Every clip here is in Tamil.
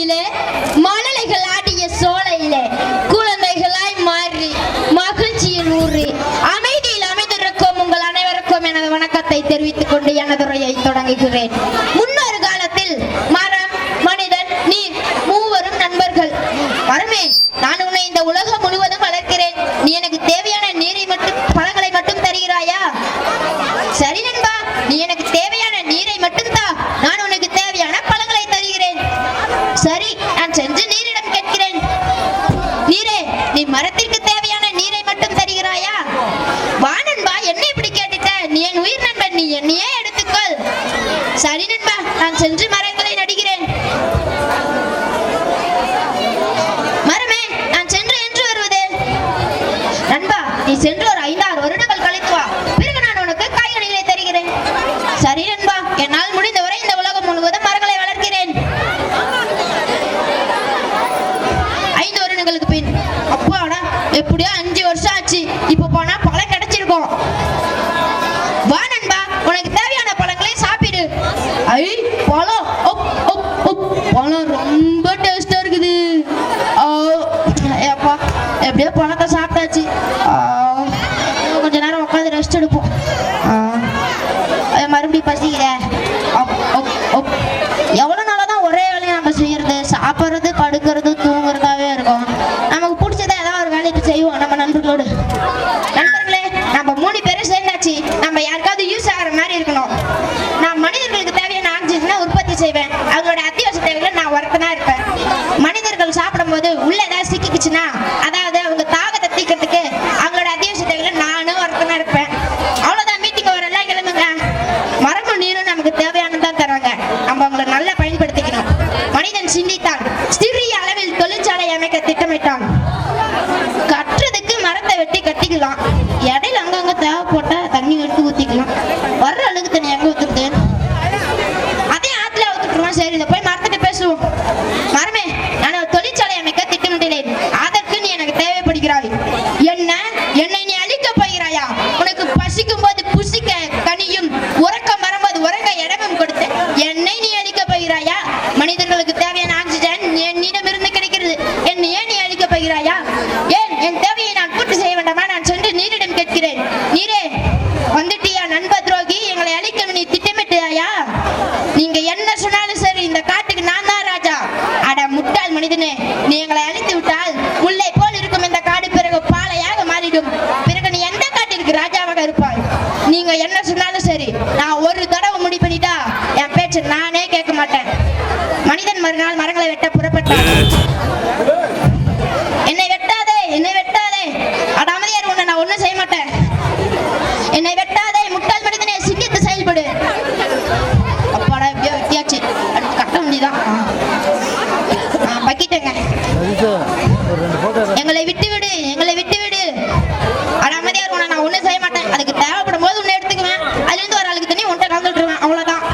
இலே, மழலைகள் ஆடிய சோலையில குழந்தைகளாய் மாறி மகிழ்ச்சியில் ஊறி அமைதியில் அமைந்திருக்கும் உங்கள் அனைவருக்கும் எனது வணக்கத்தை தெரிவித்துக் கொண்டு எனது உரையை தொடங்குகிறேன். முன்னொரு காலத்தில் மரம் மனிதன் நீர் மூவரும் நண்பர்கள். மரமே நான் உன்னை இந்த உலகம் முழுவதும் வளர்க்கிறேன். நீ எனக்கு தேவையான நீரை மட்டும் பழங்களை மட்டும் தருகிறாயா? சரி நண்பா நீ எனக்கு தேவை நீரை மட்டும் தா நான் உனக்கு தேவையான பழங்களை தருகிறேன் சரி நான் சென்று நீரிடம் கேட்கிறேன் நீரே நீ மரத்திற்கு தேவையான நீரை மட்டும் தருகிறாயா வா நண்பா என்ன இப்படி கேட்டுட்ட நீ என் உயிர் நண்பன் நீ என்னையே எடுத்துக்கொள். சரி நண்பா நான் சென்று மரங்களை நடுகிறேன். மரமே நான் சென்று என்று வருவது? நண்பா நீ சென்று பழம் ரொம்ப டேஸ்டா இருக்குது. ஆ, எப்படியோ பழத்தை மனிதர்கள் சாப்பிடும்போது உள்ள ஏதாவது சிக்கிக்குச்சுன்னா அதாவது அவங்க தாகத்தை தீக்கிறதுக்கு அவங்களோட அத்தியாவசிய தேவையில நானும் ஒருத்தனா இருப்பேன். அவ்வளவுதான் மீட்டிங் எல்லாம் கிளம்புங்க. மரமும் நீரும் நமக்கு தேவையானதான் தராங்க. நம்ம அவங்கள நல்லா பயன்படுத்திக்கணும். மனிதன் சிந்தித்தான். சிறிய அளவில் தொழிற்சாலை அமைக்க திட்டமிட்டான். கட்டுறதுக்கு மரத்தை வெட்டி கட்டிக்கலாம். இடையில என்னை நீ அழிக்க போகிறாயா? மனிதர்களுக்கு தேவையான ஆக்சிஜன் என்னிடமிருந்து கிடைக்கிறது? என்னை ஏன் நீ அழிக்க போகிறாயா? ஏன் என் தேவையை நான் பூர்த்தி செய்ய வேண்டாமா? நான் சென்று நீரிடம் கேட்கிறேன். நீரே வந்துட்டியா நண்ப துரோகி? எங்களை அழிக்க நீ திட்டமிட்டாயா? நீங்க என்ன சொன்னாலும் சரி இந்த காட்டுக்கு நான் தான் ராஜா. அட முட்டாள் மனிதனே நீ எங்களை அழித்து விட்டால் முல்லை போல் இருக்கும் இந்த காடு பிறகு பாலையாக மாறிடும். பிறகு நீ எந்த காட்டிற்கு ராஜாவாக இருப்பாய்? நீங்க என்ன சொன்னாலும் சரி நான் ஒரு நானே கேட்க மாட்டேன். மனிதன் மறுநாள் மரங்களை வெட்ட புறப்பட்டான் என்னை வெட்டாதே என்னை வெட்டாதே அட அமைதியார் உன்னை நான் ஒண்ணும் செய்ய மாட்டேன் என்னை வெட்டாதே முட்டாள் மனிதனே சிந்தித்து செயல்படு அப்பாடா எப்படியோ வெட்டியாச்சு அடுத்து கட்ட வேண்டியதான் பக்கிட்டேங்க ஒரு ரெண்டு போட்டோ எங்களை விட்டு விடு எங்களை விட்டு விடு அட அமைதியார் உன்னை நான் ஒண்ணும் செய்ய மாட்டேன் அதுக்கு தேவைப்படும் போது உன்னை எடுத்துக்குவேன் அதுல இருந்து ஒரு ஆளுக்கு தண்ணி உன்ட்ட கலந்துட்டுருவேன் அவ்வளவுதான்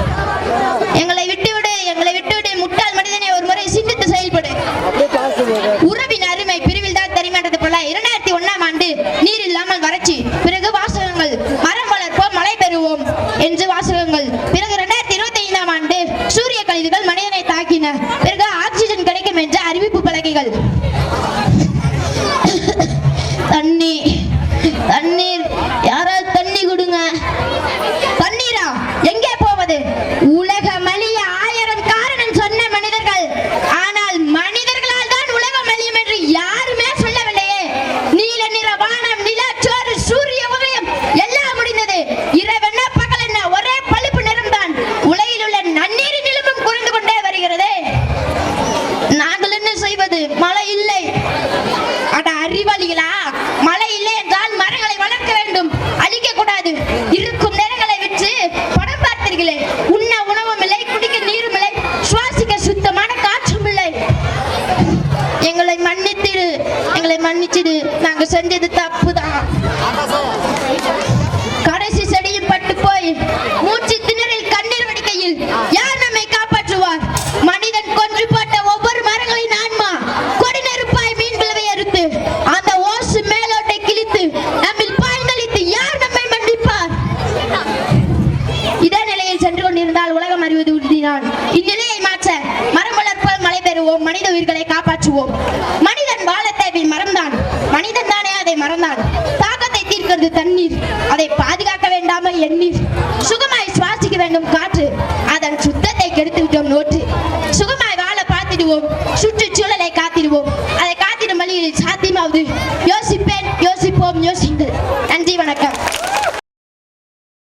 எங்களை விட்டு விடு எங்களை விட்டு விடு முட்டாள் மனிதனே ஒரு முறை சிந்தித்து செயல்படு அப்படியே காசு போடு. உறவின் அருமை பிரிவில் தான் தெரியுமான்றது போல இரண்டாயிரத்தி ஒண்ணாம் ஆண்டு நீர் இல்லாமல் வறட்சி பிறகு வாசகங்கள் மரம் வளர்ப்போம் மழை பெறுவோம் என்று வாசகங்கள் பிறகு இரண்டாயிரத்தி இருபத்தி ஐந்தாம் ஆண்டு சூரிய கழிவுகள் மனிதனை தாக்கின. அழிக்க இருக்கும் நேரங்களை வச்சு படம் பார்த்தீர்களே. உண்ண உணவும் இல்லை குடிக்க நீரும் இல்லை சுவாசிக்க சுத்தமான காற்றும் இல்லை. எங்களை மன்னித்திடு எங்களை மன்னிச்சிடு. நாங்க செஞ்சது தப்புதான். தான் மனித உயிர்களை காப்பாற்றுவோம். மனிதன் வாழ தேவை மறந்தான். மனிதன் தானே அதை மறந்தான். தாக்கத்தை தீர்க்கிறது தண்ணீர். அதை பாதுகாக்க வேண்டாம எண்ணீர். சுகமாய் சுவாசிக்க வேண்டும் காற்று. அதன் சுத்தத்தை கெடுத்து விட்டோம் நோற்று. சுகமாய் வாழ பார்த்திடுவோம். சுற்றுச்சூழலை காத்திடுவோம். அதை காத்திடும் வழியில் சாத்தியமாவது. யோசிப்பேன் யோசிப்போம் யோசிங்கள்